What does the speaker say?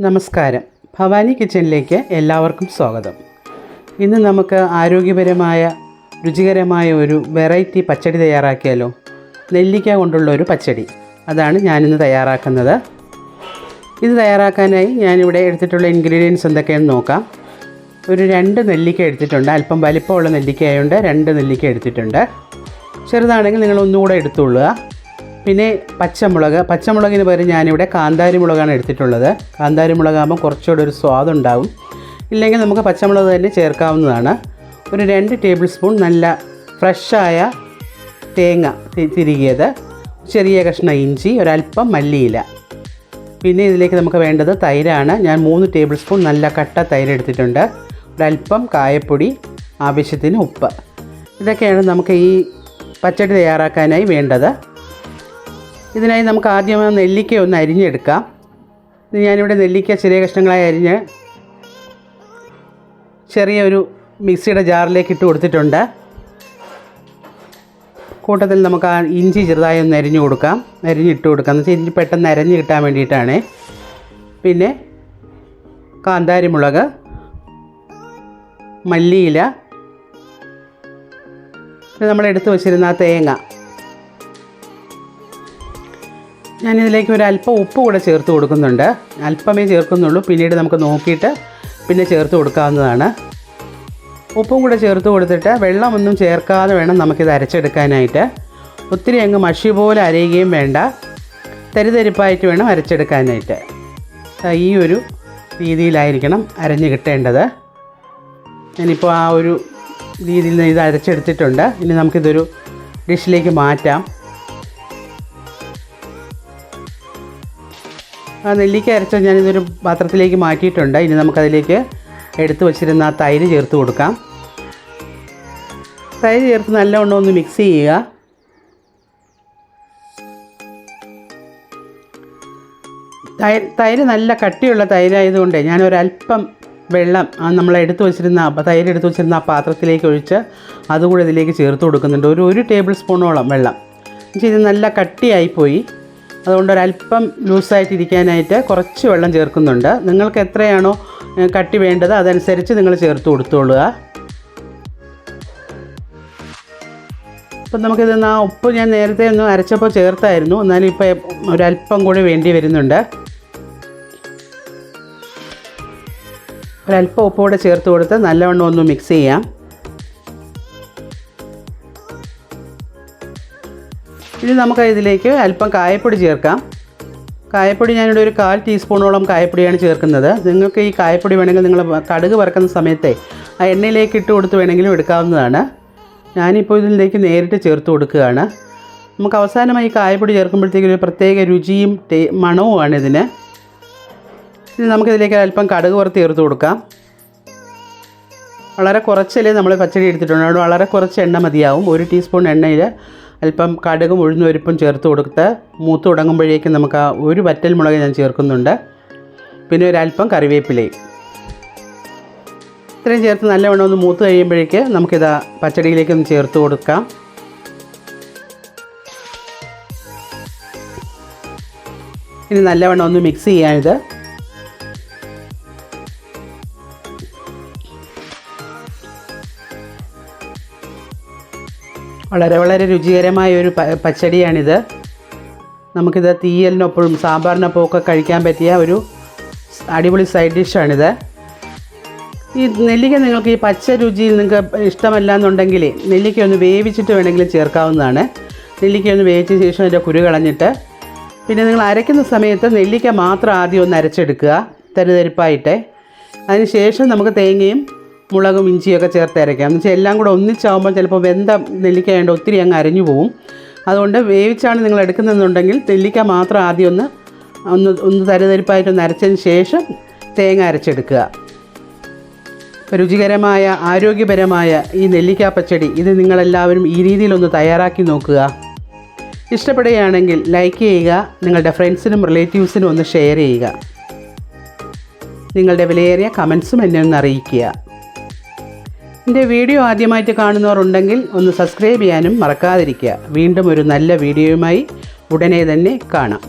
നമസ്കാരം. ഭവാനി കിച്ചണിലേക്ക് എല്ലാവർക്കും സ്വാഗതം. ഇന്ന് നമുക്ക് ആരോഗ്യപരമായ രുചികരമായ ഒരു വെറൈറ്റി പച്ചടി തയ്യാറാക്കിയാലോ? നെല്ലിക്ക കൊണ്ടുള്ള ഒരു പച്ചടി. അതാണ് ഞാനിന്ന് തയ്യാറാക്കുന്നത്. ഇത് തയ്യാറാക്കാനായി ഞാനിവിടെ എടുത്തിട്ടുള്ള ഇൻഗ്രീഡിയൻസ് എന്തൊക്കെയാണെന്ന് നോക്കാം. ഒരു രണ്ട് നെല്ലിക്ക എടുത്തിട്ടുണ്ട്. അല്പം വലിപ്പമുള്ള നെല്ലിക്ക ആയതുകൊണ്ട് രണ്ട് നെല്ലിക്ക എടുത്തിട്ടുണ്ട്. ചെറുതാണെങ്കിൽ നിങ്ങൾ ഒന്നുകൂടെ എടുത്തുകൊള്ളുക. പിന്നെ പച്ചമുളക്. പച്ചമുളകിന് പകരം ഞാനിവിടെ കാന്താരി മുളകാണ് എടുത്തിട്ടുള്ളത്. കാന്താരി മുളകാകുമ്പോൾ കുറച്ചുകൂടെ ഒരു സ്വാദുണ്ടാവും ഇല്ലെങ്കിൽ നമുക്ക് പച്ചമുളക് തന്നെ ചേർക്കാവുന്നതാണ്. ഒരു രണ്ട് ടേബിൾ സ്പൂൺ നല്ല ഫ്രഷായ തേങ്ങ തിരികിയത്. ചെറിയ കഷ്ണം ഇഞ്ചി ഒരല്പം മല്ലിയില. പിന്നെ ഇതിലേക്ക് നമുക്ക് വേണ്ടത് തൈരാണ്. ഞാൻ മൂന്ന് ടേബിൾ സ്പൂൺ നല്ല കട്ട തൈര് എടുത്തിട്ടുണ്ട്. ഒരല്പം കായപ്പൊടി ആവശ്യത്തിന് ഉപ്പ്. ഇതൊക്കെയാണ് നമുക്ക് ഈ പച്ചടി തയ്യാറാക്കാനായി വേണ്ടത്. ഇതിനായി നമുക്ക് ആദ്യം നെല്ലിക്ക ഒന്ന് അരിഞ്ഞെടുക്കാം. ഞാനിവിടെ നെല്ലിക്ക ചെറിയ കഷ്ണങ്ങളായി അരിഞ്ഞ് ചെറിയൊരു മിക്സിയുടെ ജാറിലേക്ക് ഇട്ട് കൊടുത്തിട്ടുണ്ട്. കൂട്ടത്തിൽ നമുക്ക് ആ ഇഞ്ചി ചെറുതായി ഒന്ന് അരിഞ്ഞു കൊടുക്കാം. അരിഞ്ഞിട്ട് കൊടുക്കാം. എന്ന് വെച്ചാൽ ഇഞ്ചി പെട്ടെന്ന് അരഞ്ഞ് കിട്ടാൻ വേണ്ടിയിട്ടാണ്. പിന്നെ കാന്താരി മുളക് മല്ലിയില പിന്നെ നമ്മൾ എടുത്തു വച്ചിരുന്ന തേങ്ങ. ഞാനിതിലേക്ക് ഒരു അല്പം ഉപ്പ് കൂടെ ചേർത്ത് കൊടുക്കുന്നുണ്ട്. അല്പമേ ചേർക്കുന്നുള്ളൂ. പിന്നീട് നമുക്ക് നോക്കിയിട്ട് പിന്നെ ചേർത്ത് കൊടുക്കാവുന്നതാണ്. ഉപ്പും കൂടെ ചേർത്ത് കൊടുത്തിട്ട് വെള്ളമൊന്നും ചേർക്കാതെ വേണം നമുക്കിത് അരച്ചെടുക്കാനായിട്ട്. ഒത്തിരി അങ്ങ് മഷി പോലെ അരയുകയും വേണ്ട. തരിതരിപ്പായിട്ട് വേണം അരച്ചെടുക്കാനായിട്ട്. ഈ ഒരു രീതിയിലായിരിക്കണം അരഞ്ഞ് കിട്ടേണ്ടത്. ഞാനിപ്പോൾ ആ ഒരു രീതിയിൽ ഇത് അരച്ചെടുത്തിട്ടുണ്ട്. ഇനി നമുക്കിതൊരു ഡിഷിലേക്ക് മാറ്റാം. നെല്ലിക്ക അരച്ച ഞാനിതൊരു പാത്രത്തിലേക്ക് മാറ്റിയിട്ടുണ്ട്. ഇനി നമുക്കതിലേക്ക് എടുത്തു വച്ചിരുന്ന തൈര് ചേർത്ത് കൊടുക്കാം. തൈര് ചേർത്ത് നല്ലവണ്ണം ഒന്ന് മിക്സ് ചെയ്യുക. തൈര് തൈര് നല്ല കട്ടിയുള്ള തൈരായതുകൊണ്ട് ഞാൻ വെള്ളം നമ്മൾ എടുത്തു വച്ചിരുന്ന തൈര് എടുത്തു വച്ചിരുന്ന ആ പാത്രത്തിലേക്ക് ഒഴിച്ച് അതുകൂടെ ഇതിലേക്ക് ചേർത്ത് കൊടുക്കുന്നുണ്ട്. ഒരു ഒരു ടേബിൾ സ്പൂണോളം വെള്ളം. ഇത് നല്ല കട്ടിയായിപ്പോയി. അതുകൊണ്ട് ഒരല്പം ലൂസായിട്ടിരിക്കാനായിട്ട് കുറച്ച് വെള്ളം ചേർക്കുന്നുണ്ട്. നിങ്ങൾക്ക് എത്രയാണോ കട്ടി വേണ്ടത് അതനുസരിച്ച് നിങ്ങൾ ചേർത്ത് കൊടുത്തോളുക. അപ്പം നമുക്കിത് ആ ഉപ്പ് ഞാൻ നേരത്തെ ഒന്ന് അരച്ചപ്പോൾ ചേർത്തായിരുന്നു. എന്നാലും ഇപ്പോൾ ഒരല്പം കൂടി വേണ്ടി വരുന്നുണ്ട്. ഒരല്പം ഉപ്പ് കൂടെ ചേർത്ത് കൊടുത്ത് നല്ലവണ്ണം ഒന്ന് മിക്സ് ചെയ്യാം. ഇനി നമുക്ക് ഇതിലേക്ക് അല്പം കായപ്പൊടി ചേർക്കാം. കായപ്പൊടി ഞാനിവിടെ ഒരു കാൽ ടീസ്പൂണോളം കായപ്പൊടിയാണ് ചേർക്കുന്നത്. നിങ്ങൾക്ക് ഈ കായപ്പൊടി വേണമെങ്കിൽ നിങ്ങൾ കടുക് വറക്കുന്ന സമയത്തെ ആ എണ്ണയിലേക്ക് ഇട്ട് കൊടുത്ത് വേണമെങ്കിലും എടുക്കാവുന്നതാണ്. ഞാനിപ്പോൾ ഇതിലേക്ക് നേരിട്ട് ചേർത്ത് കൊടുക്കുകയാണ്. നമുക്ക് അവസാനമായി കായപ്പൊടി ചേർക്കുമ്പോഴത്തേക്കും ഒരു പ്രത്യേക രുചിയും ടേ മണവുമാണ് ഇതിന്. ഇനി നമുക്കിതിലേക്ക് അല്പം കടുക് വറുത്ത് ചേർത്ത് കൊടുക്കാം. വളരെ കുറച്ചല്ലേ നമ്മൾ പച്ചടി എടുത്തിട്ടുണ്ട് വളരെ കുറച്ച് എണ്ണ മതിയാവും. ഒരു ടീസ്പൂൺ എണ്ണയിൽ അല്പം കടുകും ഉഴുന്നുപരിപ്പും ചേർത്ത് കൊടുത്ത് മൂത്ത് തുടങ്ങുമ്പോഴേക്കും നമുക്ക് ആ ഒരു വറ്റൽ മുളക് ഞാൻ ചേർക്കുന്നുണ്ട്. പിന്നെ ഒരല്പം കറിവേപ്പിലയും. ഇത്രയും ചേർത്ത് നല്ലവണ്ണം ഒന്ന് മൂത്ത് കഴിയുമ്പോഴേക്ക് നമുക്കിത് പച്ചടിയിലേക്ക് ഒന്ന് ചേർത്ത് കൊടുക്കാം. ഇനി നല്ലവണ്ണം ഒന്ന് മിക്സ് ചെയ്യാനിത്. വളരെ വളരെ രുചികരമായ ഒരു പച്ചടിയാണിത്. നമുക്കിത് തീയലിനൊപ്പം സാമ്പാറിനൊപ്പം ഒക്കെ കഴിക്കാൻ പറ്റിയ ഒരു അടിപൊളി സൈഡ് ഡിഷാണിത്. ഈ നെല്ലിക്ക നിങ്ങൾക്ക് ഈ പച്ച രുചിയിൽ നിങ്ങൾക്ക് ഇഷ്ടമല്ല എന്നുണ്ടെങ്കിൽ നെല്ലിക്ക ഒന്ന് വേവിച്ചിട്ട് വേണമെങ്കിലും ചേർക്കാവുന്നതാണ്. നെല്ലിക്ക ഒന്ന് വേവിച്ച ശേഷം അതിന്റെ കുരു കളഞ്ഞിട്ട് പിന്നെ നിങ്ങൾ അരയ്ക്കുന്ന സമയത്ത് നെല്ലിക്ക മാത്രം ആദ്യം ഒന്ന് അരച്ചെടുക്കുക. തരുതരിപ്പായിട്ട്. അതിന് ശേഷം നമുക്ക് തേങ്ങയും മുളകും ഇഞ്ചിയൊക്കെ ചേർത്ത് അരയ്ക്കാം. എന്ന് വെച്ചാൽ എല്ലാം കൂടെ ഒന്നിച്ചാവുമ്പോൾ ചിലപ്പോൾ വെന്ത നെല്ലിക്ക വേണ്ട ഒത്തിരി അങ്ങ് അരഞ്ഞു പോവും. അതുകൊണ്ട് വേവിച്ചാണ് നിങ്ങൾ എടുക്കുന്നതെന്നുണ്ടെങ്കിൽ നെല്ലിക്ക മാത്രം ആദ്യം ഒന്ന് ഒന്ന് ഒന്ന് തരുതരിപ്പായിട്ടൊന്ന് അരച്ചതിന് ശേഷം തേങ്ങ അരച്ചെടുക്കുക. രുചികരമായ ആരോഗ്യപരമായ ഈ നെല്ലിക്ക പച്ചടി ഇത് നിങ്ങളെല്ലാവരും ഈ രീതിയിലൊന്ന് തയ്യാറാക്കി നോക്കുക. ഇഷ്ടപ്പെടുകയാണെങ്കിൽ ലൈക്ക് ചെയ്യുക നിങ്ങളുടെ ഫ്രണ്ട്സിനും റിലേറ്റീവ്സിനും ഒന്ന് ഷെയർ ചെയ്യുക. നിങ്ങളുടെ വിലയേറിയ കമൻസും എന്നെ ഒന്ന് അറിയിക്കുക. എന്റെ വീഡിയോ ആദ്യമായിട്ട് കാണുന്നവരുണ്ടെങ്കിൽ ഒന്ന് സബ്സ്ക്രൈബ് ചെയ്യാനും മറക്കാതിരിക്കുക. വീണ്ടും ഒരു നല്ല വീഡിയോയുമായി ഉടനെ തന്നെ കാണാം.